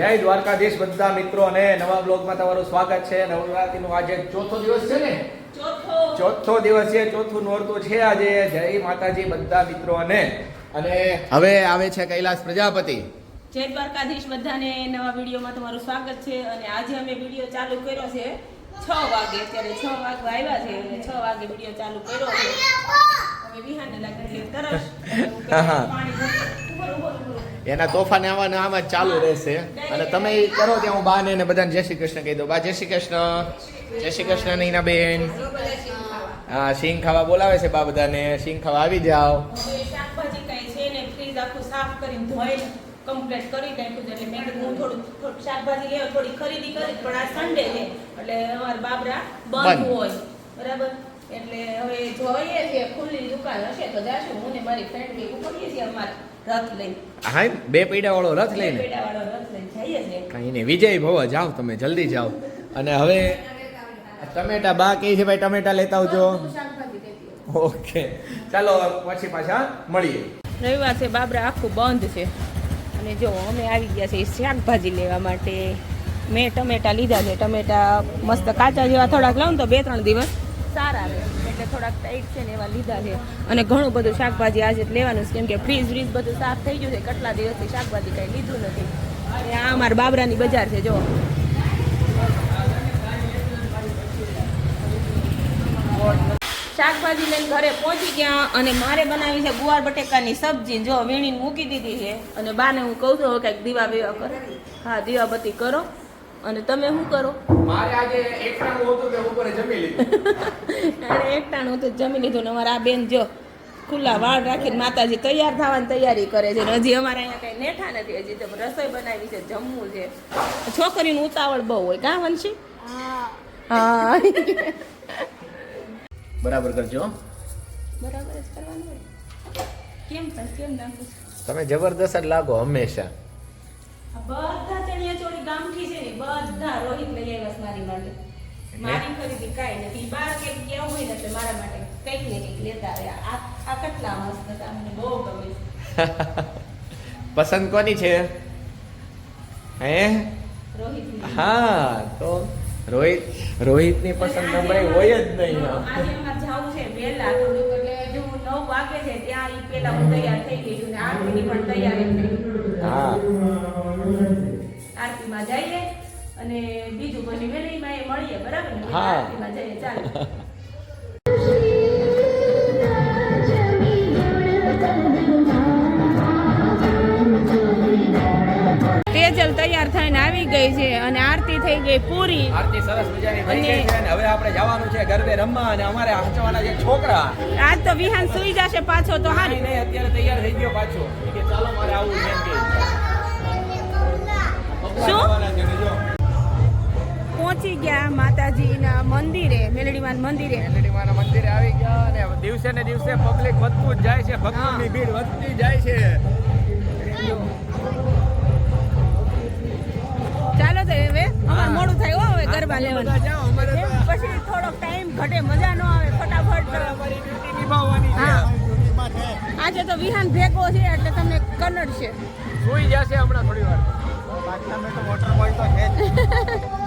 જય દ્વારકાધીશ બધા મિત્રો અને નવા બ્લોગમાં તમારું સ્વાગત છે. નવરાત્રીનો આજે ચોથો દિવસ છે ને? ચોથો. દિવસ છે ચોથું નોરતું છે આજે. જય માતાજી બધા મિત્રો અને અને હવે આવે છે કૈલાસ પ્રજાપતિ. જય દ્વારકાધીશ બધાને નવા વિડીયોમાં તમારું સ્વાગત છે અને આજે અમે વીડિયો ચાલુ કર્યો છે છ વાગે. અત્યારે છ વાગે આવ્યા છે અને છ વાગે વીડિયો ચાલુ કર્યો છે. હવે વિહાને લાગે છે તરસ. પાણી એના તોફાને આવવાના આમાં જ ચાલુ રહેશે. અને તમે કરો ત્યાં હું બાને ને બધાને જય શ્રી કૃષ્ણ કહી દઉં. બા જય શ્રી કૃષ્ણ. જય શ્રી કૃષ્ણ નીના બેન. હા સિંગ ખાવા બોલાવે છે બા બધાને. સિંગ ખાવા આવી જાઓ. શાકભાજી કઈ છે ને ફ્રીજ આખું સાફ કરીને ધોઈ કમ્પ્લીટ કરી નાખ્યું છે. એટલે મેં કીધું હું થોડું શાકભાજી લેવા થોડી ખરીદી કરી પણ આ સન્ડે છે. એટલે અમારા બાબરા બંધ. હોય. બરાબર? એટલે હવે જોઈએ છે ખુલ્લી દુકાન હશે તો જાશું. હું ને મારી ફ્રેન્ડ ભેગું કરીએ છીએ અમારે. રથ લઈ હા બે પૈડા વાળો રથ લઈને કઈ નહીં વિજય ભવ જાઓ તમે જલ્દી જાઓ. અને હવે ટમેટા બા કહે છે ભાઈ ટમેટા લેતા આવજો. ઓકે ચાલો પછી પાછા મળીએ. રવિવાર છે બાબરા આખું બંધ છે. અને જો અમે આવી ગયા છીએ શાકભાજી લેવા માટે. મેં ટમેટા લીધા છે ટમેટા મસ્ત કાચા જેવા થોડાક લઉં ને તો બે ત્રણ દિવસ સારા રહે. એટલે થોડાક ટાઈટ છે ને એવા લીધા છે. અને ઘણું બધું શાકભાજી આજે લેવાનું છે. કેમ કે ફ્રીજ વ્રીજ બધું સાફ થઈ ગયું છે. કેટલા દિવસથી શાકભાજી કાંઈ લીધું નથી. અને આ અમારા બાબરાની બજાર છે જો શાકભાજી લઈને ઘરે પહોંચી ગયા અને મારે બનાવી છે ગુવાર બટેકાની સબ્જી. જો વીણીને મૂકી દીધી છે. અને બાને હું કહું છું કંઈક દીવા બીવા કરો. હા, દીવાબત્તી કરો. અને તમે શું કરો? મારે આજે એકટાણું હતું કે ઉપર જમી લીધું. અને એકટાણું હતું જમી લીધું ને અમારા આ બેન જો ખુલ્લા વાળ રાખીને માતાજી તૈયાર થવાની તૈયારી કરે છે હજી અમારે અહીંયા કઈ નેઠા નથી હજી તો રસોઈ બનાવી છે જમવું છે. છોકરીનું ઉતાવળ બહુ હોય કા વંશી? હા. બરાબર કરજો બરાબર જ કરવાનું કેમ કેમ તમે જબરદસ્ત જ લાગો હંમેશા. બધા ચણિયા ચોળી ગામઠી છે ને બધા રોહિત લઈ આવ્યા છે મારી માટે. મારી ખરીદી કાંઈ નથી. બાર કંઈક કેવું હોય ને એટલે મારા માટે કંઈક ને કંઈક લેતા રહ્યા આ આ કેટલા મસ્ત હતા મને બહુ ગમે પસંદ કોની છે? હે? રોહિત હા તો રોહિત રોહિતની પસંદ નબળાઈ હોય જ નહીં. આજે અમારે જવું છે વેલા. થોડુંક એટલે નવ વાગે છે ત્યાં એ પેલા હું તૈયાર થઈ ગઈ છું ને આરતીની પણ તૈયારી થઈ હા. આરતીમાં જઈએ અને બીજું પછી વેલીમાં એ મળીએ બરાબર ને. આરતીમાં જઈએ ચાલો. તેજલ તૈયાર થઈને આવી ગઈ છે અને આરતી થઈ ગઈ પૂરી. આરતી સરસ મજાની થઈ ગઈ છે અને હવે આપણે જવાનું છે ગરબે રમવા અને અમારે હાચવાના જે છોકરા. આજ તો વિહાન સુઈ જશે પાછો તો હારી નહીં અત્યારે તૈયાર થઈ ગયો પાછો. કે ચાલો મારે આવું છે એમ કે. શું? પહોંચી ગયા માતાજીના મંદિરે મેલડીમાન મંદિરે. મેલડીમાના મંદિરે આવી ગયા અને દિવસે ને દિવસે પબ્લિક વધતું જ જાય છે ભક્તોની ભીડ વધતી જાય છે. લેવાનું. તો પછી થોડોક ટાઈમ ઘટે મજા ન આવે ફટાફટ. છે હા. આજે તો વિહાન ભેગો છે એટલે તમને કન્નડ છે. સુઈ જશે હમણાં થોડી વાર. દર્શન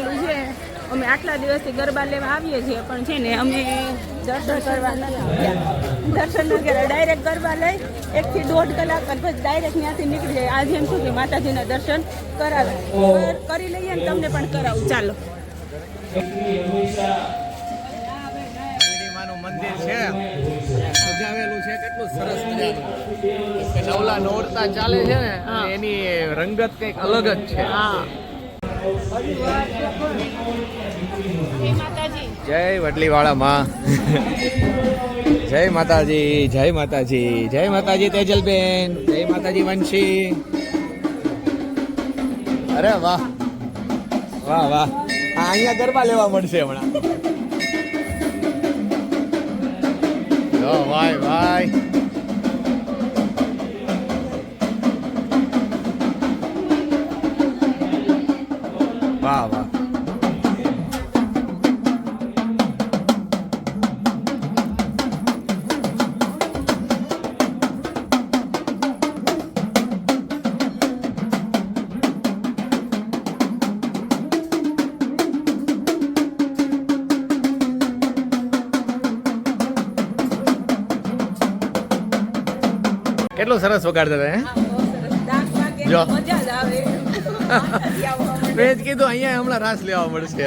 મજાનું છે. અમે આટલા દિવસથી ગરબા લેવા આવીએ છીએ પણ છે ને અમે દર્શન કરવા નથી આવ્યા. દર્શન ન કર્યા ડાયરેક્ટ ગરબા લઈ એકથી દોઢ કલાક અને પછી ડાયરેક્ટ ત્યાંથી નીકળી જાય. આજે એમ શું કે માતાજીના દર્શન કરાવે. કરી લઈએ ને તમને પણ કરાવું. ચાલો. મંદિર છે. સજાવેલું છે. કેટલું સરસ નવલા નોરતા ચાલે છે ને એની રંગત કંઈક અલગ જ છે. હા. જય વડલીવાળા માં જય માતાજી જય માતાજી જય માતાજી તેજલબેન, જય માતાજી વંશી. અરે વાહ વાહ વાહ. અહીંયા ગરબા લેવા મળશે હમણાં. ભાઈ ભાઈ. વાહ વાહ કેટલું સરસ વગાડતા હતા હે હા, બહુ સરસ. ડાક વાગે જો. મેં જ કીધું, અહીંયા હમણાં રાસ લેવા મળશે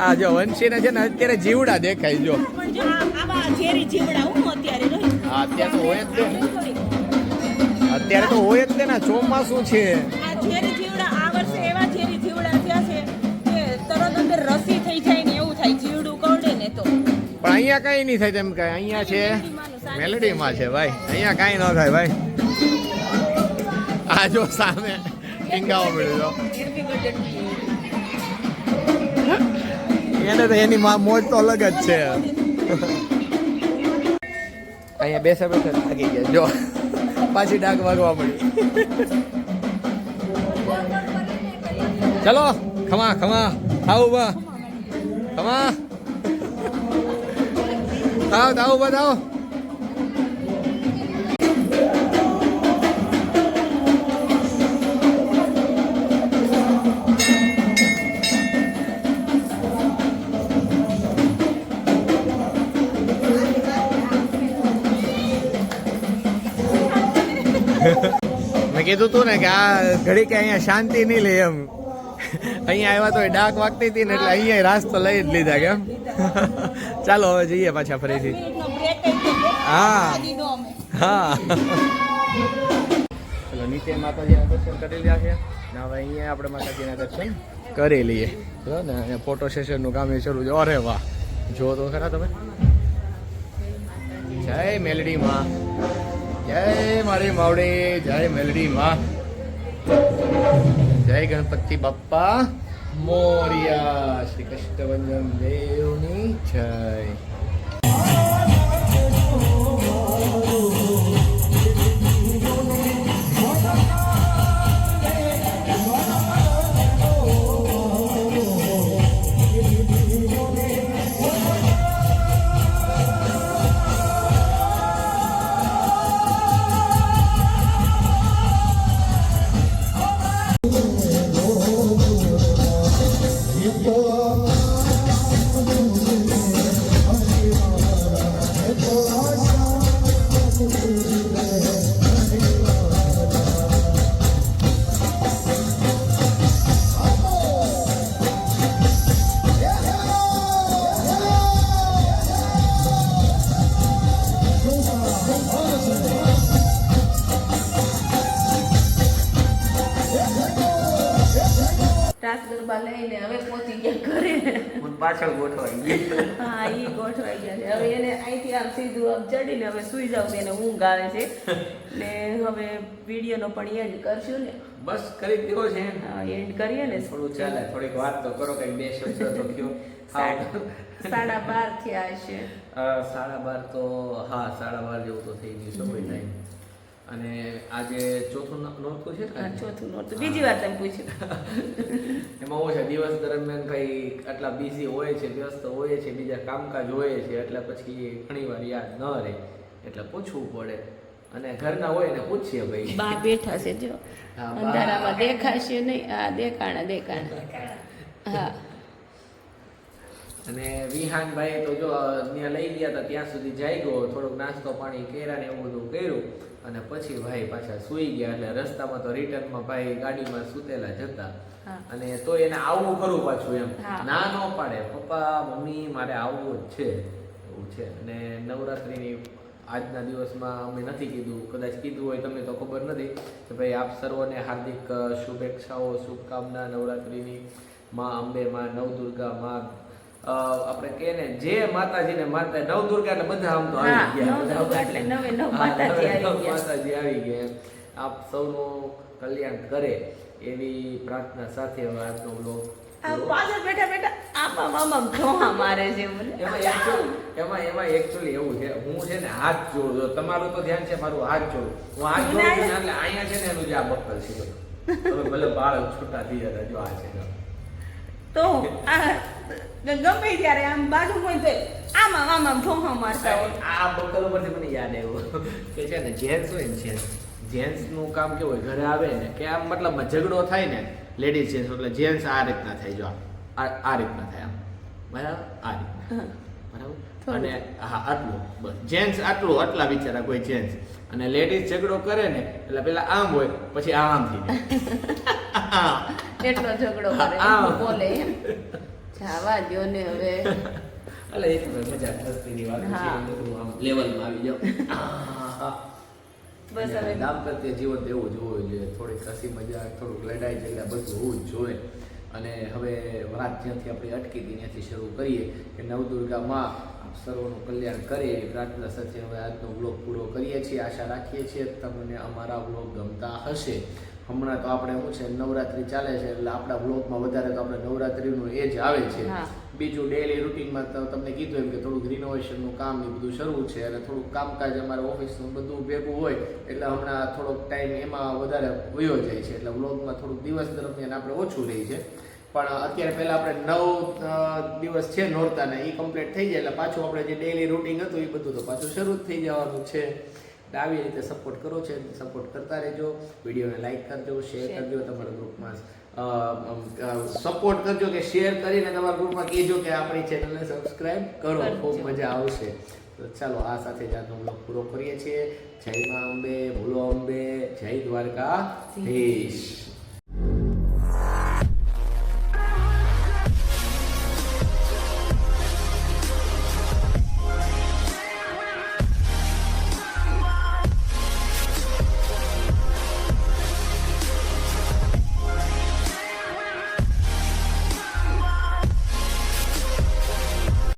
આ જો વંશીને છે ને, અત્યારે જીવડા દેખાય, જો. અત્યારે તો હોય જ. અત્યારે તો હોય જ ને ચોમાસું છે. ને એવું થાય જીવડું પણ અહીંયા કઈ નહીં થાય તેમ કઈ. અહીંયા છે. મેલેડીમાં છે, ભાઈ. અહીંયા કાંઈ ન થાય, ભાઈ. આ જો સામે ટીંગાવો. એને તો એની મોજ તો અલગ જ છે અહીંયા બેસે બેસે થાકી ગયા જો પાછી ડાક વાગવા મળી ચલો ખમા ખમા આવ ઊભા ખમા આવ આવ ઊભા આવ કીધું તું ને કે આ ઘડી કે અહીંયા શાંતિ નહીં લે એમ. અહીંયા આવ્યા તો ડાક વાગતી હતી ને એટલે અહીંયા રાસ્તો લઈ જ લીધા કેમ ચાલો હવે જઈએ પાછા ફરીથી. હા. હા. ચલો, નીચે માતાજીના દર્શન કરી લીધા છે. ને હવે અહીંયા આપણે માતાજીના દર્શન કરી લઈએ. જો ને, અહીંયા ફોટો સેશનનું કામ એ શરૂ છે અરે વાહ. જો તો ખરા તમે. જય મેલડી માં. જય મારી માવડી જય મેલડી માં જય ગણપતિ બાપ્પા. મોરિયા શ્રી કૃષ્ણ દેવની જય. લઈને હવે પહોંચી ગયા ઘરે. પાછળ ગોઠવાઈ ગયા. હા ઈ ગોઠવાઈ ગયા છે. હવે એને અહીંથી આમ સીધું આમ ચડીને હવે સુઈ જાવ એને ઊંઘ આવે છે. ને હવે વિડીયોનો પણ એન્ડ કરશું ને. બસ કરી દેવો છે. એન્ડ કરીએ ને. થોડું ચાલે થોડીક વાત તો કરો કઈ બે શબ્દ તો કયો. સાડા બાર થયા અ, સાડા બાર તો હા સાડા બાર જેવું તો થઈ ગયું છે કોઈ ટાઈમ અને આજે ચોથું નોરતું છે ચોથું નોરતું. બીજી વાર તમે પૂછ્યું એમાં હોય છે દિવસ દરમિયાન કઈ આટલા બિઝી હોય છે વ્યસ્ત હોય છે બીજા કામકાજ હોય છે એટલે પછી ઘણીવાર યાદ ન રહે. એટલે પૂછવું પડે. અને ઘરના હોય ને પૂછીએ ભાઈ. બા બેઠા છે જો. અંધારામાં દેખાશે નહીં. આ દેખાણા દેખાણા. હા. અને વિહાનભાઈ તો જો ત્યાં લઈ ગયા હતા ત્યાં સુધી જઈ ગયો થોડોક નાસ્તો પાણી કર્યા ને એવું બધું કર્યું. અને પછી ભાઈ પાછા સૂઈ ગયા એટલે રસ્તામાં તો રિટર્નમાં ભાઈ ગાડીમાં સૂતેલા જતા અને તો એને આવવું ખરું પાછું એમ. ના ન પાડે. પપ્પા મમ્મી મારે આવવું જ છે. એવું છે. અને નવરાત્રિની આજના દિવસમાં અમે નથી કીધું. કદાચ કીધું હોય તમને તો ખબર નથી કે ભાઈ આપ સર્વને હાર્દિક શુભેચ્છાઓ શુભકામના નવરાત્રિની. માં અંબે માં નવદુર્ગા માં આપણે કહે ને જે માતાજીને માનતા નવ દુર્ગા એટલે બધા આમ તો આવી ગયા. એટલે નવે નવ માતાજી આવી ગયા. માતાજી આવી ગયા આપ સૌનું કલ્યાણ કરે એવી પ્રાર્થના સાથે હવે આજનો બ્લોગ પાછળ બેઠા બેઠા આમાં આમાં ઢોહા મારે છે એમાં એમાં એમાં એકચ્યુઅલી એવું છે. હું છે ને હાથ જોડું. તમારું તો ધ્યાન છે મારું હાથ જોડું. હું હાથ જોડું છું ને આ- એટલે અહીંયા છે ને એનું જે આ બક્કલ છે. જો. ભલે બાળક છૂટા થઈ જતા જો આ છે. તો આ ગમે ત્યારે આમ બાજુ કોઈ તો આમાં આમાં ઢોહા મારતા હોય. આ બકલ ઉપરથી મને યાદ આવ્યું. કે છે ને જેન્ટ્સ હોય ને જેન્ટ્સનું કામ કેવું હોય ઘરે આવે ને કે આમ મતલબમાં ઝઘડો થાય ને લેડીઝ જેન્ટ્સ એટલે જેન્ટ્સ આ રીતના થાય જો આ આ રીતના થાય આમ. બરાબર? આ રીતના બરાબર? અને હા આટલું બસ. જેન્ટ્સ આટલું આટલા બિચારા કોઈ જેન્ટ્સ અને લેડીઝ ઝઘડો કરે ને એટલે પેલા આમ હોય પછી આમ થઈ જાય. એટલો ઝઘડો કરે બોલે એમ. જાવા દો ને હવે. એટલે એક મજા મસ્તીની વાત છે હા. એ બધું આમ લેવલમાં આવી જાવ બસ અને હવે. દાંપત્ય જીવન તો એવું જ હોવું જોઈએ થોડીક હસી મજા થોડુંક લડાઈ ઝઘડા બધું હોવું જ જોઈએ અને હવે વાત જ્યાંથી આપણે અટકી હતી ત્યાંથી શરૂ કરીએ કે નવદુર્ગા માં આપ સર્વનું કલ્યાણ કરે એવી પ્રાર્થના સાથે હવે આજનો બ્લોગ પૂરો કરીએ છીએ. આશા રાખીએ છીએ તમને અમારા બ્લોગ ગમતા હશે. હમણાં તો આપણે શું છે નવરાત્રી ચાલે છે એટલે આપણા બ્લોકમાં વધારે તો આપણે નવરાત્રીનું એ જ આવે છે. બીજું ડેલી રૂટીનમાં તો તમને કીધું એમ કે થોડુંક રિનોવેશનનું કામ એ બધું શરૂ છે અને થોડુંક કામકાજ અમારે ઓફિસનું બધું ભેગું હોય એટલે હમણાં થોડોક ટાઈમ એમાં વધારે વયો જાય છે. એટલે વ્લોગમાં થોડુંક દિવસ દરમિયાન આપણે ઓછું રહી છે. પણ અત્યારે પહેલાં આપણે નવ દિવસ છે નોરતાને એ કમ્પ્લીટ થઈ જાય એટલે પાછું આપણે જે ડેલી રૂટીન હતું એ બધું તો પાછું શરૂ જ થઈ જવાનું છે. એટલે આવી રીતે સપોર્ટ કરો છે સપોર્ટ કરતા રહેજો. વિડીયોને લાઈક કરજો શેર કરજો તમારા ગ્રુપમાં સપોર્ટ કરજો કે શેર કરીને તમારા ગ્રુપમાં કહેજો કે આપણી ચેનલને સબસ્ક્રાઇબ કરો. ખૂબ મજા આવશે. તો ચાલો આ સાથે જ આજનો બ્લોગ પૂરો કરીએ છીએ. જય મા અંબે ભૂલો અંબે જય દ્વારકા ધીશ